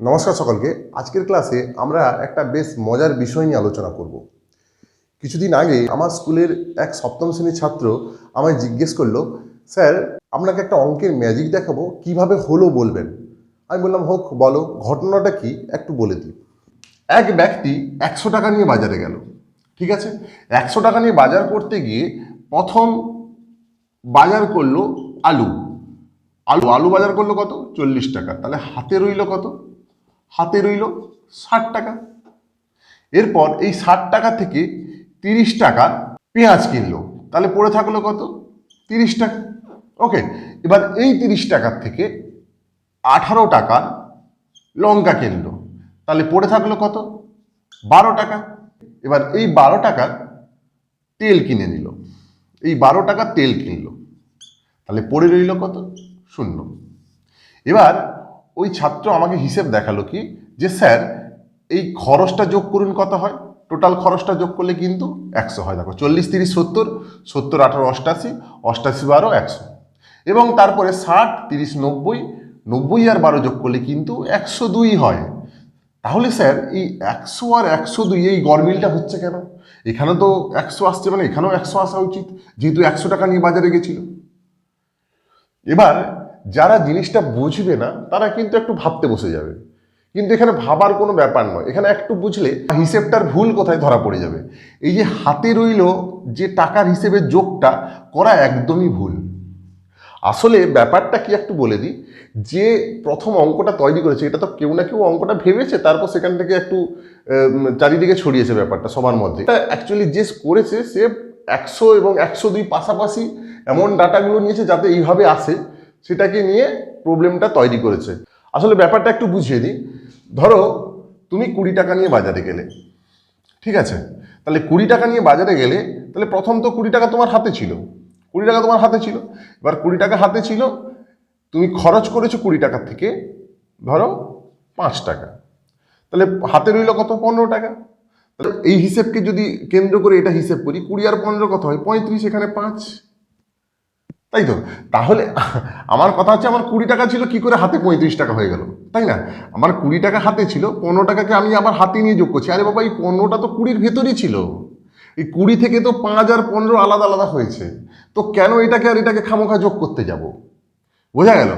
নমস্কার সকলকে। আজকের ক্লাসে আমরা একটা বেশ মজার বিষয় নিয়ে আলোচনা করব। কিছুদিন আগে আমার স্কুলের এক সপ্তম শ্রেণির ছাত্র আমায় জিজ্ঞেস করল, স্যার, আপনাকে একটা অঙ্কের ম্যাজিক দেখাবো, কীভাবে হলো বলবেন? আমি বললাম, হোক, বলো, ঘটনাটা কি? একটু বলে দিই। এক ব্যক্তি একশো টাকা নিয়ে বাজারে গেল, ঠিক আছে? একশো টাকা নিয়ে বাজার করতে গিয়ে প্রথম বাজার করল আলু। আলু আলু বাজার করল কত? চল্লিশ টাকা। তাহলে হাতে রইল কত? হাতে রইল ষাট টাকা। এরপর এই ষাট টাকা থেকে তিরিশ টাকা পেঁয়াজ কিনলো। তাহলে পড়ে থাকল কত? তিরিশ টাকা। ওকে এবার এই তিরিশ টাকার থেকে আঠারো টাকা লঙ্কা কিনলো। তাহলে পড়ে থাকল কত? বারো টাকা। এবার এই বারো টাকার তেল কিনে নিল। এই বারো টাকা তেল কিনলো। তাহলে পড়ে রইল কত? শূন্য। এবার ওই ছাত্র আমাকে হিসেব দেখাল কি? যে স্যার, এই খরচটা যোগ করুন কত হয়? টোটাল খরচটা যোগ করলে কিন্তু একশো হয়। দেখো, চল্লিশ, তিরিশ, সত্তর সত্তর, আঠারো, অষ্টাশি অষ্টাশি, বারো, একশো। এবং তারপরে ষাট, তিরিশ, নব্বই নব্বই আর বারো যোগ করলে কিন্তু একশো দুই হয়। তাহলে স্যার, এই একশো আর একশো দুই, এই গরমিলটা হচ্ছে কেন? এখানে তো একশো আসছে মানে এখানেও একশো আসা উচিত, যেহেতু একশো টাকা নিয়ে বাজারে গেছিল। এবার যারা জিনিসটা বুঝবে না, তারা কিন্তু একটু ভাবতে বসে যাবে। কিন্তু এখানে ভাবার কোনো ব্যাপার নয়। এখানে একটু বুঝলে হিসেবটার ভুল কোথায় ধরা পড়ে যাবে। এই যে হাতে রইল যে টাকার হিসেবে যোগটা, করা একদমই ভুল। আসলে ব্যাপারটা কি একটু বলে দিই? যে প্রথম অঙ্কটা তৈরি করেছে, এটা তো কেউ না কেউ অঙ্কটা ভেবেছে, তারপর সেখান থেকে একটু চারিদিকে ছড়িয়েছে ব্যাপারটা সবার মধ্যে। এটা অ্যাকচুয়ালি যে করেছে, সে একশো এবং একশো দুই পাশাপাশি এমন ডাটাগুলো নিয়েছে যাতে এইভাবে আসে। সেটাকে নিয়ে প্রবলেমটা তৈরি করেছে। আসলে ব্যাপারটা একটু বুঝিয়ে দিই। ধরো, তুমি কুড়ি টাকা নিয়ে বাজারে গেলে, ঠিক আছে? তাহলে কুড়ি টাকা নিয়ে বাজারে গেলে, তাহলে প্রথম তো কুড়ি টাকা তোমার হাতে ছিল। কুড়ি টাকা তোমার হাতে ছিল। এবার কুড়ি টাকা হাতে ছিল, তুমি খরচ করেছ কুড়ি টাকার থেকে, ধরো, পাঁচ টাকা। তাহলে হাতে রইল কত? পনেরো টাকা। তাহলে এই হিসেবকে যদি কেন্দ্র করে এটা হিসেব করি, কুড়ি আর পনেরো কত হয়? পঁয়ত্রিশ, এখানে পাঁচ। তাই তো? তাহলে আমার কথা হচ্ছে আমার কুড়ি টাকা ছিল, কি করে হাতে পঁয়ত্রিশ টাকা হয়ে গেল? তাই না? আমার কুড়ি টাকা হাতে ছিল, পনেরো টাকাকে আমি আবার হাতে নিয়ে যোগ করছি। আরে বাবা, এই পনেরোটা তো কুড়ির ভেতরই ছিল। এই কুড়ি থেকে তো পাঁচ আর পনেরো আলাদা আলাদা হয়েছে। তো কেন এটাকে আর এটাকে খামোখা যোগ করতে যাব? বোঝা গেল।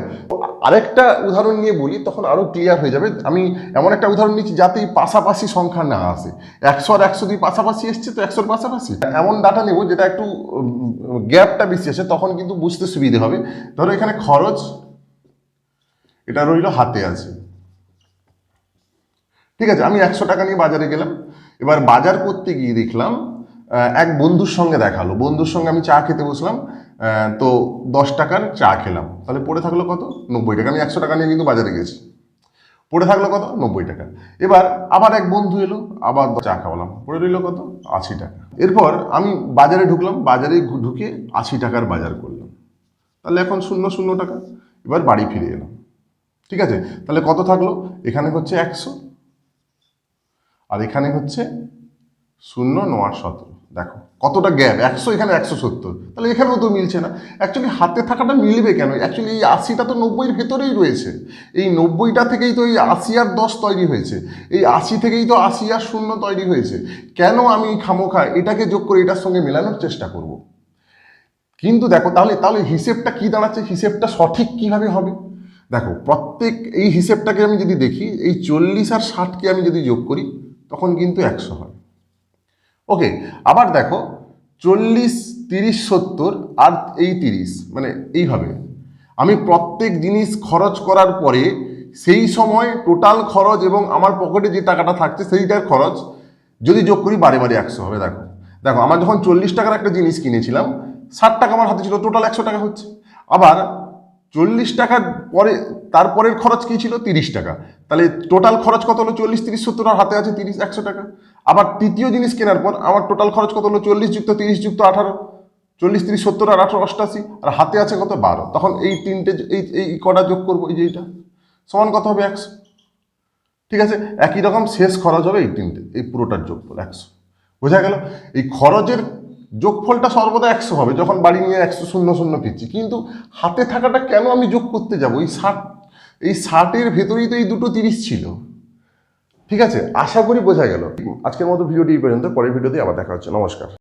আরেকটা উদাহরণ নিয়ে বলি, তখন আরও ক্লিয়ার হয়ে যাবে। আমি এমন একটা উদাহরণ নিচ্ছি যাতে এই পাশাপাশি সংখ্যা না আসে। একশো আর একশো দুই পাশাপাশি এসছে তো একশোর পাশাপাশি। এমন ডাটা নেব যেটা একটু গ্যাপটা বেশি আসে, তখন কিন্তু বুঝতে সুবিধে হবে। ধরো এখানে খরচ, এটা রইল হাতে আছে। ঠিক আছে, আমি একশো টাকা নিয়ে বাজারে গেলাম। এবার বাজার করতে গিয়ে দেখলাম এক বন্ধুর সঙ্গে দেখাল। বন্ধুর সঙ্গে আমি চা খেতে বসলাম। তো দশ টাকার চা খেলাম। তাহলে পড়ে থাকল কত? নব্বই টাকা। আমি একশো টাকা নিয়ে কিন্তু বাজারে গেছি। পড়ে থাকল কত? নব্বই টাকা। এবার আবার এক বন্ধু এলো, আবার চা খাওয়ালাম। পড়ে রইল কত? আশি টাকা। এরপর আমি বাজারে ঢুকলাম। বাজারে ঢুকে আশি টাকার বাজার করলাম। তাহলে এখন শূন্য শূন্য টাকা। এবার বাড়ি ফিরে এলাম। ঠিক আছে? তাহলে কত থাকল? এখানে হচ্ছে একশো। আর এখানে হচ্ছে শূন্য নয় সতেরো। দেখো। কতটা গ্যাপ? একশো, এখানে একশো সত্তর। তাহলে এখানেও তো মিলছে না। অ্যাকচুয়ালি হাতে থাকাটা মিলবে কেন? অ্যাকচুয়ালি এই আশিটা তো নব্বইয়ের ভেতরেই রয়েছে। এই নব্বইটা থেকেই তো এই আশি আর দশ তৈরি হয়েছে। এই আশি থেকেই তো আশি আর শূন্য তৈরি হয়েছে। কেন আমি খামোখা এটাকে যোগ করে এটার সঙ্গে মেলানোর চেষ্টা করব? কিন্তু দেখো, তাহলে তাহলে হিসেবটা কি দাঁড়াচ্ছে? হিসেবটা সঠিক কীভাবে হবে? দেখো, প্রত্যেক এই হিসেবটাকে আমি যদি দেখি, এই চল্লিশ আর ষাটকে আমি যদি যোগ করি, তখন কিন্তু একশো হয়। ওকে আবার দেখো চল্লিশ, তিরিশ, সত্তর আর এই তিরিশ মানে এইভাবে আমি প্রত্যেক জিনিস খরচ করার পরে সেই সময় টোটাল খরচ এবং আমার পকেটে যে টাকাটা থাকছে সেইটার খরচ যদি যোগ করি বারে বারে একশো হবে, দেখো। দেখো, আমার যখন চল্লিশ টাকার একটা জিনিস কিনেছিলাম, ষাট টাকা আমার হাতে ছিল টোটাল একশো টাকা হচ্ছে। আবার চল্লিশ টাকার পরে, তারপরের খরচ কী ছিল? তিরিশ টাকা। তাহলে টোটাল খরচ কত হলো? চল্লিশ, তিরিশ, সত্তর, আর হাতে আছে তিরিশ, একশো টাকা। আবার তৃতীয় জিনিস কেনার পর আমার টোটাল খরচ কত হলো? চল্লিশ যুক্ত তিরিশ যুক্ত আঠারো। চল্লিশ, তিরিশ, সত্তর, আর আঠারো, অষ্টাশি, আর হাতে আছে কত? বারো। তখন এই তিনটে এই এই কটা যোগ করব, এই যে এইটা। সমান কত হবে? একশো। ঠিক আছে? একই রকম শেষ খরচ হবে এই তিনটে, এই পুরোটার যোগফল একশো। বোঝা গেল? এই খরচের যোগফলটা সর্বদা একশো হবে, যখন বাড়ি নিয়ে একশো শূন্য শূন্য ফিরছি। কিন্তু হাতে থাকাটা কেন আমি যোগ করতে যাব? এই ষাট, এই ষাটের ভেতরেই তো এই দুটো তিরিশ ছিল। ঠিক আছে? আশা করি বোঝা গেল। আজকের মতো ভিডিওটি এই পর্যন্ত, পরের ভিডিওতে আবার দেখা হচ্ছে। নমস্কার।